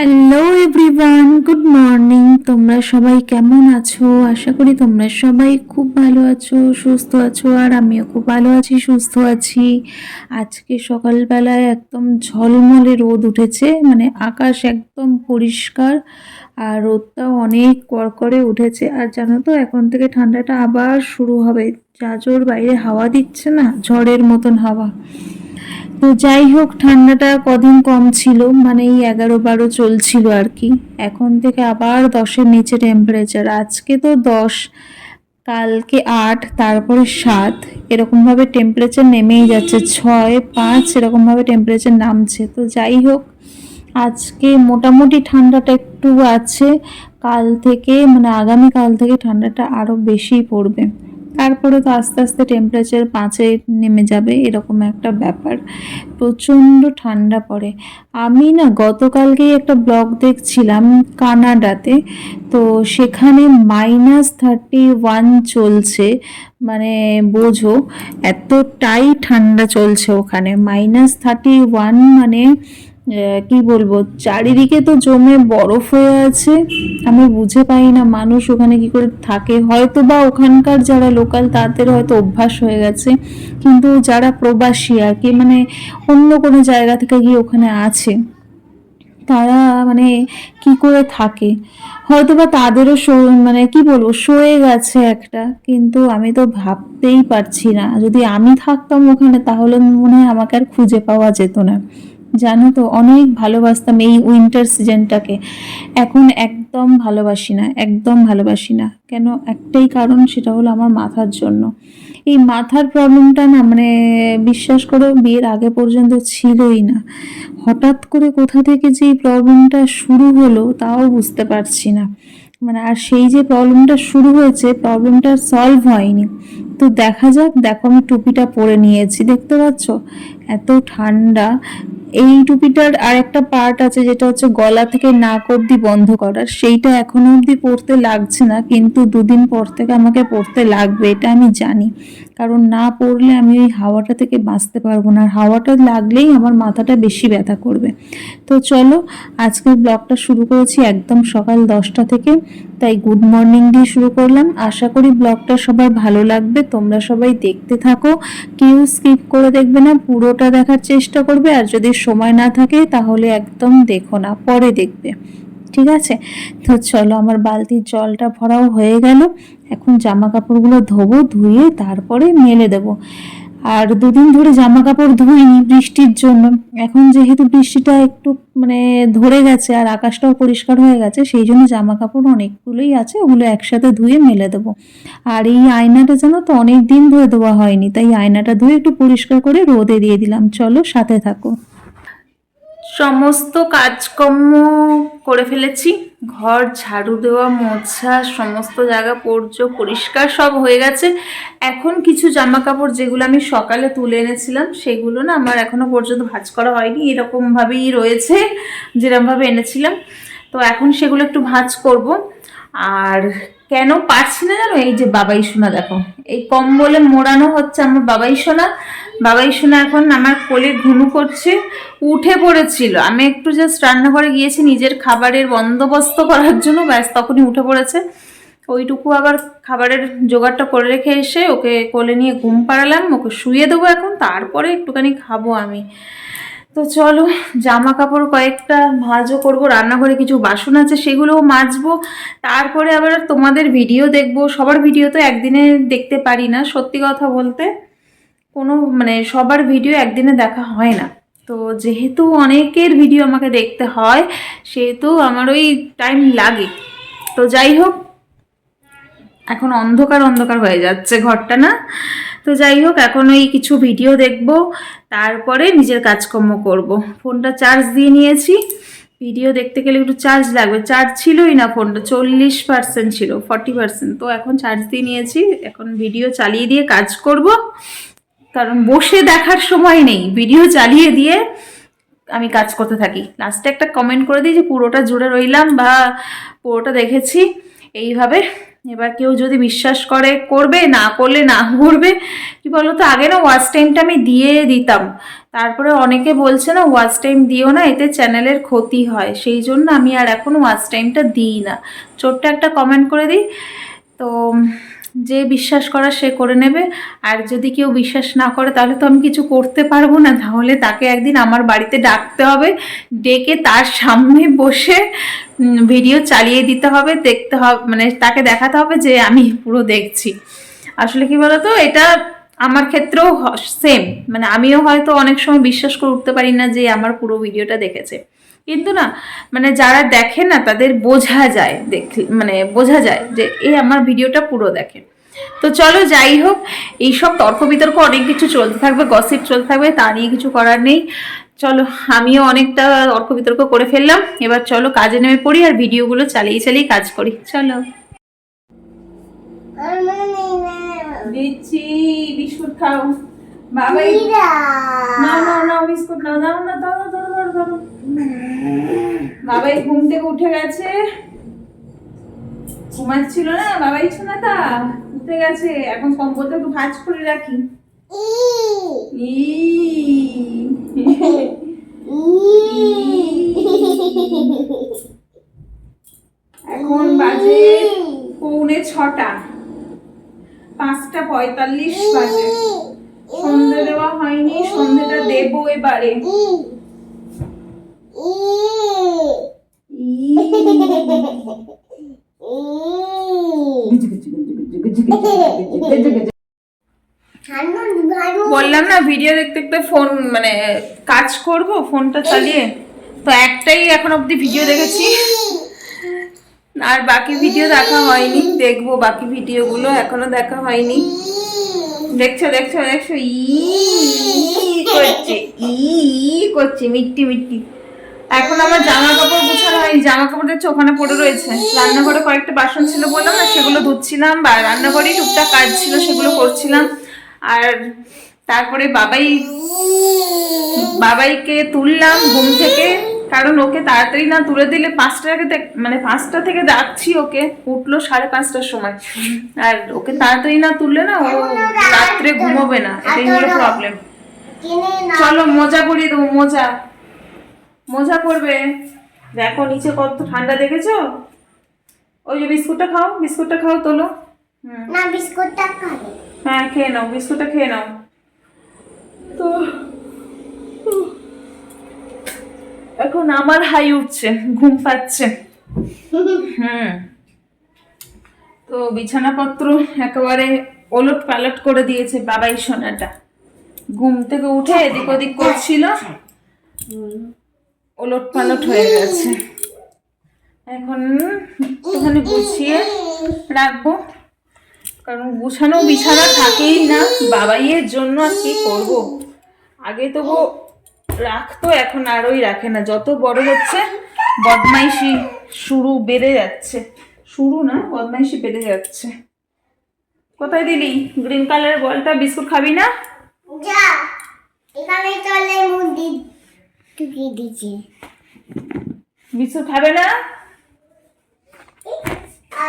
Hello everyone good morning তোমরা সবাই কেমন আছো? আশা করি তোমরা সবাই খুব ভালো আছো, সুস্থ আছো, আর আমিও খুব ভালো আছি, সুস্থ আছি। আজকে সকালবেলায় একদম ঝলমলে রোদ উঠেছে মানে আকাশ একদম পরিষ্কার, আর রোদটাও অনেক কড়কড়ে উঠেছে। আর জানো তো, এখন থেকে ঠান্ডাটা আবার শুরু হবে। যা জোর বাইরে হাওয়া দিচ্ছে না, ঝড়ের মতন হাওয়া। তো যাই হোক, ঠান্ডাটা কদিন কম ছিল মানে এই এগারো বারো চলছিল আর কি। এখন থেকে আবার দশের নিচে টেম্পারেচার আজকে তো দশ, কালকে আট, তারপরে সাত, এরকমভাবে টেম্পারেচার নেমেই যাচ্ছে, ছয়, পাঁচ, এরকমভাবে টেম্পারেচার নামছে। তো যাই হোক, আজকে মোটামুটি ঠান্ডাটা একটু আছে, কাল থেকে মানে আগামী কাল থেকে ঠান্ডাটা আরও বেশি পড়বে। তারপরে তো আস্তে আস্তে টেম্পারেচার পাঁচে নেমে যাবে, এরকম একটা ব্যাপার। প্রচণ্ড ঠান্ডা পড়ে। আমি না গতকালকেই একটা ব্লগ দেখছিলাম কানাডাতে, তো সেখানে মাইনাস থার্টি ওয়ান চলছে মানে বোঝো, এতটাই ঠান্ডা চলছে ওখানে। মাইনাস থার্টি ওয়ান মানে কি বলব? চারিদিকে তো জমে বরফ হয়ে আছে। আমি বুঝে পাই না মানুষ ওখানে কি করে থাকে। হয়তো বা ওখানকার যারা লোকাল, তাদের হয়তো অভ্যাস হয়ে গেছে। কিন্তু যারা প্রবাসী আর কি মানে অন্য কোনো জায়গা থেকে গিয়ে ওখানে আছে, তারা মানে কি করে থাকে? হয়তো বা তাদেরও মানে কি বলব, সয়ে গেছে একটা। কিন্তু আমি তো ভাবতেই পারছি না। যদি আমি থাকতাম ওখানে, তাহলে মনে হয় আমাকে আর খুঁজে পাওয়া যেত না। জানো তো, অনেক ভালোবাসতাম এই উইন্টার সিজনটাকে এখন একদম ভালোবাসি না, একদম ভালোবাসি না। কেন? একটাই কারণ, সেটা হলো আমার মাথার জন্য। এই মাথার প্রবলেমটা না মানে বিশ্বাস করো, বিয়ের আগে পর্যন্ত ছিলই না। হঠাৎ করে কোথা থেকে যে প্রবলেমটা শুরু হলো, তাও বুঝতে পারছি না। মানে আর সেই যে প্রবলেমটা শুরু হয়েছে প্রবলেমটা সলভ হয়নি। তো দেখা যাক, দেখো আমি টুপিটা পরে নিয়েছি, দেখতে পাচ্ছ? এত ঠান্ডা এই টুপিটার আর একটা পার্ট আছে যেটা হচ্ছে গলা থেকে নাক অব্দি বন্ধ করার। সেইটা এখনও অবধি পরতে লাগছে না, কিন্তু দুদিন পর থেকে আমাকে পরতে লাগবে, এটা আমি জানি। কারণ না পড়লে আমি ওই হাওয়াটা থেকে বাঁচতে পারব না। আর হাওয়াটা লাগলেই আমার মাথাটা বেশি ব্যথা করবে। তো চলো, আজকের ব্লগটা শুরু করেছি একদম সকাল দশটা থেকে। তাই গুড মর্নিং দিয়ে শুরু করলাম। আশা করি ব্লগটা সবার ভালো লাগবে। তোমরা সবাই দেখতে থাকো। কেউ স্কিপ করে দেখবে না, পুরোটা দেখার চেষ্টা করবে। আর যদি সময় না থাকে, তাহলে একদম দেখো না, পরে দেখবে। ঠিক আছে? তো চলো আমার বালতির জলটা ভরাও হয়ে গেল। এখন জামা কাপড়গুলো ধোবো, ধুয়ে তারপরে মেলে দেবো। আর দুদিন ধরে জামা কাপড় ধুইনি বৃষ্টির জন্য। এখন যেহেতু বৃষ্টিটা একটু মানে ধরে গেছে আর আকাশটাও পরিষ্কার হয়ে গেছে, সেই জন্য জামা কাপড় অনেকগুলোই আছে, ওগুলো একসাথে ধুয়ে মেলে দেবো। আর এই আয়নাটা যেন তো অনেক দিন ধরে ধোয়া হয়নি, তাই আয়নাটা ধুয়ে একটু পরিষ্কার করে রোদে দিয়ে দিলাম। চলো সাথে থাকো। সমস্ত কাজকর্ম করে ফেলেছি। ঘর, ঝাড়ু দেওয়া, মোছা, সমস্ত জায়গা, পর্য পরিষ্কার সব হয়ে গেছে। এখন কিছু জামা কাপড় যেগুলো আমি সকালে তুলে এনেছিলাম, সেগুলো না আমার এখনও পর্যন্ত ভাঁজ করা হয়নি। এরকমভাবেই রয়েছে যেরকমভাবে এনেছিলাম। তো এখন সেগুলো একটু ভাঁজ করব। আর কেন পারছি না জানো? এই যে বাবাই সোনা, দেখো। এই কম্বলে মোড়ানো হচ্ছে আমার বাবাই সোনা। বাবাই সোনা এখন আমার কোলে ঘুমু করছে, উঠে পড়েছিল। আমি একটু জাস্ট রান্নাঘরে গিয়েছি, নিজের খাবারের বন্দোবস্ত করার জন্য, ব্যাস তখনই উঠে পড়েছে। ওইটুকু আবার খাবারের জোগাড়টা করে রেখে এসে ওকে কোলে নিয়ে ঘুম পাড়ালাম, ওকে শুয়ে দেবো এখন, তারপরে একটুখানি খাব আমি। তো চলো জামা কাপড় কয়েকটা ভাজও করব, রান্নাঘরে কিছু বাসন আছে সেগুলোও মাজবো। তারপরে আবার তোমাদের ভিডিও দেখব। সবার ভিডিও তো একদিনে দেখতে পারি না, সত্যি কথা বলতে। কোনো মানে সবার ভিডিও একদিনে দেখা হয় না। তো যেহেতু অনেকের ভিডিও আমাকে দেখতে হয়, সেহেতু আমার ওই টাইম লাগে। তো যাই হোক, এখন অন্ধকার অন্ধকার হয়ে যাচ্ছে ঘরটা না। তো যাই হোক, এখন ওই কিছু ভিডিও দেখব, তারপরে নিজের কাজকর্ম করব। ফোনটা চার্জ দিয়ে নিয়েছি। ভিডিও দেখতে গেলে একটু চার্জ লাগবে। চার্জ ছিলই না ফোনটা, চল্লিশ পার্সেন্ট ছিল ফর্টি পার্সেন্ট তো এখন চার্জ দিয়ে নিয়েছি। এখন ভিডিও চালিয়ে দিয়ে কাজ করব। কারণ বসে দেখার সময় নেই। ভিডিও চালিয়ে দিয়ে আমি কাজ করতে থাকি। লাস্টে একটা কমেন্ট করে দিই যে, পুরোটা জুড়ে রইলাম বা পুরোটা দেখেছি। এইভাবে এবার কেউ যদি বিশ্বাস করে, করবে, না করলে না করবে, কি বলতো, আগে না ওয়াচ টাইমটা আমি দিয়ে দিতাম। তারপরে অনেকে বলছে না ওয়াচ টাইম দিও না, এতে চ্যানেলের ক্ষতি হয়। সেই জন্য আমি আর এখন ওয়াচ টাইমটা দিই না। ছোট্ট একটা কমেন্ট করে দিই। তো যে বিশ্বাস করা সে করে নেবে। আর যদি কেউ বিশ্বাস না করে, তাহলে তো আমি কিছু করতে পারব না। তাহলে তাকে একদিন আমার বাড়িতে ডাকতে হবে। ডেকে তার সামনে বসে ভিডিও চালিয়ে দিতে হবে। দেখতে হবে মানে তাকে দেখাতে হবে যে আমি পুরো দেখছি। আসলে কি বলতো, এটা আমার ক্ষেত্রেও সেম মানে আমিও হয়তো অনেক সময় বিশ্বাস করে উঠতে পারি না যে আমার পুরো ভিডিওটা দেখেছে। কিন্তু না মানে যারা দেখে না তাদের বোঝা যায় দেখ মানে বোঝা যায় যে এই আমার ভিডিওটা পুরো দেখে। তো চলো যাই হোক এইসব তর্ক বিতর্ক অনেক কিছু চলতে থাকবে গসিপ চলতে থাকবে তা নিয়ে কিছু করার নেই। চলো আমিও অনেকটা তর্ক বিতর্ক করে ফেললাম। এবার চলো কাজে নেমে পড়ি আর ভিডিওগুলো চালিয়ে চালিয়ে কাজ করি। চলো। দিচ্ছি বিস্কুট খাও। বাবাই না না না বিস্কুট না দাও না দাও ধরো ধরো ধরো বাবাই ঘুম থেকে উঠে গেছে। ঘুমাচ্ছিল না বাবাই তা উঠে গেছে। এখন কম্বলটা একটু ভাজ করে রাখি। এখন বাজে পৌনে ছটা। পাঁচটা পঁয়তাল্লিশ বাজে। সন্ধে দেওয়া হয়নি সন্ধেটা দেবো এবারে। বললাম না ভিডিও দেখতে দেখতে ফোন মানে কাজ করব ফোনটা চালিয়ে। তো একটাই এখন অবধি ভিডিও দেখেছি। আর বাকি ভিডিও দেখা হয়নি দেখব বাকি ভিডিওগুলো এখনও দেখা হয়নি। দেখছ দেখছ দেখছ? ই করছে ই করছে, মিট্টি মিট্টি। এখন আমার জামা কাপড় গুছানো হয়নি জামা কাপড় দেখছ, ওখানে পড়ে রয়েছে। রান্নাঘরে কয়েকটা বাসন ছিল বললাম না সেগুলো ধুচ্ছিলাম, বা রান্নাঘরেই টুকটাক কাজ ছিল, সেগুলো করছিলাম। আর তারপরে বাবাই, বাবাইকে তুললাম ঘুম থেকে। কারণ ওকে তাড়াতাড়ি না তুলে দিলে পাঁচটা মানে পাঁচটা থেকে ডাকছি ওকে উঠল সাড়ে পাঁচটার সময়। আর ওকে তাড়াতাড়ি না তুললে না ও রাত্রে ঘুমোবে না এটাই হলো প্রবলেম চলো মোজা পরিয়ে দেবো মোজা। মোজা পরবে দেখো নিচে কত ঠান্ডা দেখেছ? ওই যে বিস্কুটটা খাও বিস্কুটটা খাও তোলো। না বিস্কুটটা খাবে। হ্যাঁ খেয়ে নাও বিস্কুটটা খেয়ে নাও। তো এখন আমার হাই উঠছে, ঘুম পাচ্ছে। হুম। তো বিছানাপত্র একেবারে ওলট পালট করে দিয়েছে বাবাই সোনাটা। ঘুম থেকে উঠে এদিক ওদিক করছিল। ওলট পালট হয়ে গেছে। এখন একটুখানি গুছিয়ে রাখব। কারণ গুছানো বিছানা থাকেই না, বাবাইয়ের জন্য আর কি করব? আগে তবু রাখতো এখন আরই রাখে না। যত বড় হচ্ছে বদমাইশি শুরু বেড়ে যাচ্ছে। শুরু না বদমাইশি বেড়ে যাচ্ছে। কোথায় দিলি? গ্রিন কালারের বলটা বিস্কুট খাবি না? যা এখানে চলে মুদি দিচ্ছে। বিস্কুট খাবে না?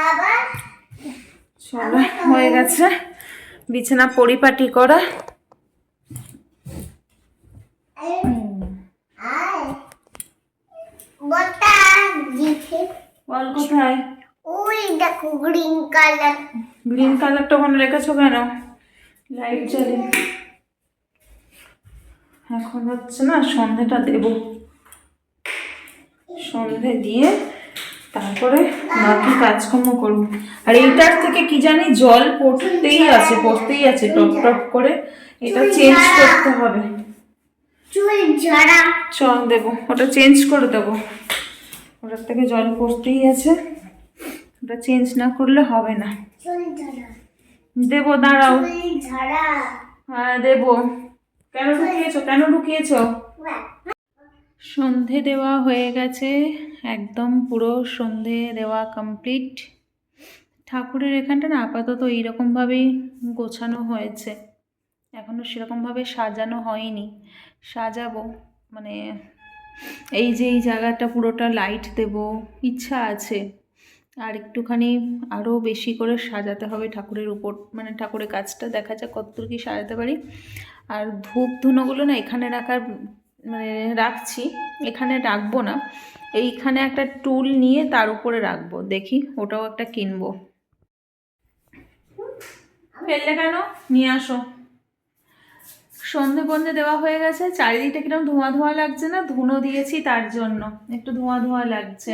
আবার চলো হয়ে গেছে। বিছানা পরিপাটি করা আয় বটা দিচ্ছে বল কোথায় ওই দেখো গ্রিন কালার। গ্রিন কালারটা ওখানে রেখেছো কেন? লাইট জ্বলে এখন হচ্ছে না সন্ধেটা দেব। সন্ধে দিয়ে তারপরে বাকি কাজকর্ম করব। আর এইটার থেকে কি জানি জল পড়তেই আছে পড়তেই আছে টপ টপ করে। এটা চেঞ্জ করতে হবে। চল দেবো ওটা চেঞ্জ করে দেবো। ওটার থেকে জল পড়তেই আছে। ওটা চেঞ্জ না করলে হবে না। দেবো দাঁড়াও। হ্যাঁ দেবো। কেন ঢুকিয়েছো কেন ঢুকিয়েছো সন্ধে দেওয়া হয়ে গেছে। একদম পুরো সন্ধে দেওয়া কমপ্লিট ঠাকুরের এখানটা না আপাতত এইরকমভাবেই গোছানো হয়েছে। এখনও সেরকমভাবে সাজানো হয়নি। সাজাবো। মানে এই যে এই জায়গাটা পুরোটা লাইট দেব। ইচ্ছা আছে। আর একটুখানি আরও বেশি করে সাজাতে হবে ঠাকুরের উপর। মানে ঠাকুরের কাজটা দেখা যাক কতদূর কি সাজাতে পারি। আর ধূপ ধুনোগুলো না এখানে রাখার মানে রাখছি, এখানে রাখব না। এইখানে একটা টুল নিয়ে তার উপরে রাখব। দেখি ওটাও একটা কিনবো। ফেললে কেন? নিয়ে আসো। সন্ধে বন্ধে দেওয়া হয়ে গেছে। চারিদিকটা কীরকম ধোঁয়া ধোঁয়া লাগছে না? ধুনো দিয়েছি তার জন্য। একটু ধোঁয়া ধোঁয়া লাগছে।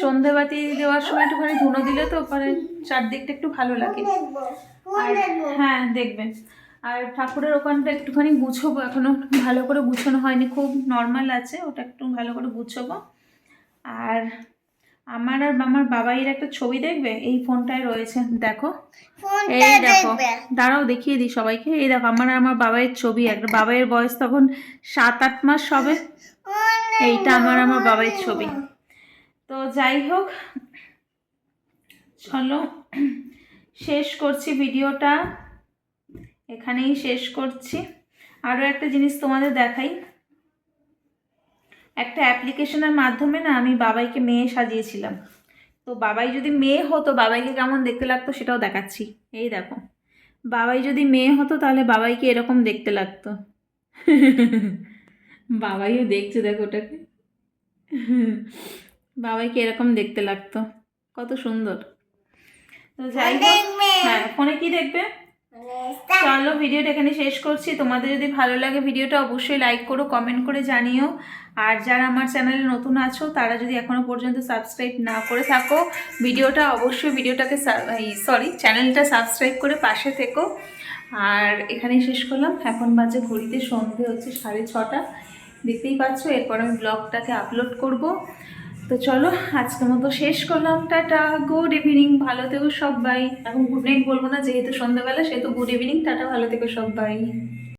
সন্ধে বাতি দেওয়ার সময় একটুখানি ধুনো দিলে তো পরে চারদিকটা একটু ভালো লাগে। আর হ্যাঁ দেখবেন আর ঠাকুরের ওখানটা একটুখানি গুছবো। এখনও ভালো করে গুছানো হয়নি। খুব নর্মাল আছে। ওটা একটু ভালো করে গুছোবো। আর আমার আর আমার বাবাইয়ের একটা ছবি দেখবে? এই ফোনটায় রয়েছে দেখো। এই দেখো দাঁড়াও দেখিয়ে দিই সবাইকে। এই দেখো আমার আর আমার বাবাইয়ের ছবি একটা বাবাইয়ের বয়স তখন সাত আট মাস হবে। এইটা আমার আমার বাবাইয়ের ছবি। তো যাই হোক চলো শেষ করছি ভিডিওটা। এখানেই শেষ করছি। আরও একটা জিনিস তোমাদের দেখাই। একটা অ্যাপ্লিকেশনের মাধ্যমে না আমি বাবাইকে মেয়ে সাজিয়েছিলাম। তো বাবাই যদি মেয়ে হতো বাবাইকে কেমন দেখতে লাগতো সেটাও দেখাচ্ছি। এই দেখো বাবাই যদি মেয়ে হতো তাহলে বাবাইকে এরকম দেখতে লাগতো। বাবাইও দেখছে দেখো ওটাকে। বাবাইকে এরকম দেখতে লাগতো। কত সুন্দর। তো যাই হোক হ্যাঁ ফোনে কি দেখবে? চলো ভিডিওটা এখানে শেষ করছি। তোমাদের যদি ভালো লাগে ভিডিওটা অবশ্যই লাইক করো কমেন্ট করে জানিও। আর যারা আমার চ্যানেলে নতুন আছো, তারা যদি এখনও পর্যন্ত সাবস্ক্রাইব না করে থাকো, ভিডিওটা অবশ্যই ভিডিওটাকে সরি চ্যানেলটা সাবস্ক্রাইব করে পাশে থেকো। আর এখানেই শেষ করলাম। এখন বাজে ঘড়িতে সন্ধে হচ্ছে সাড়ে ছটা। দেখতেই পাচ্ছ, এরপর আমি ব্লগটাকে আপলোড করব। তো চলো, আজকের মতো শেষ করলাম, টাটা গুড ইভিনিং ভালো থেকো সবাই। এখন গুড নাইট বলব না, যেহেতু সন্ধ্যাবেলা, সেহেতু গুড ইভিনিং টাটা, ভালো থেকো সবাই।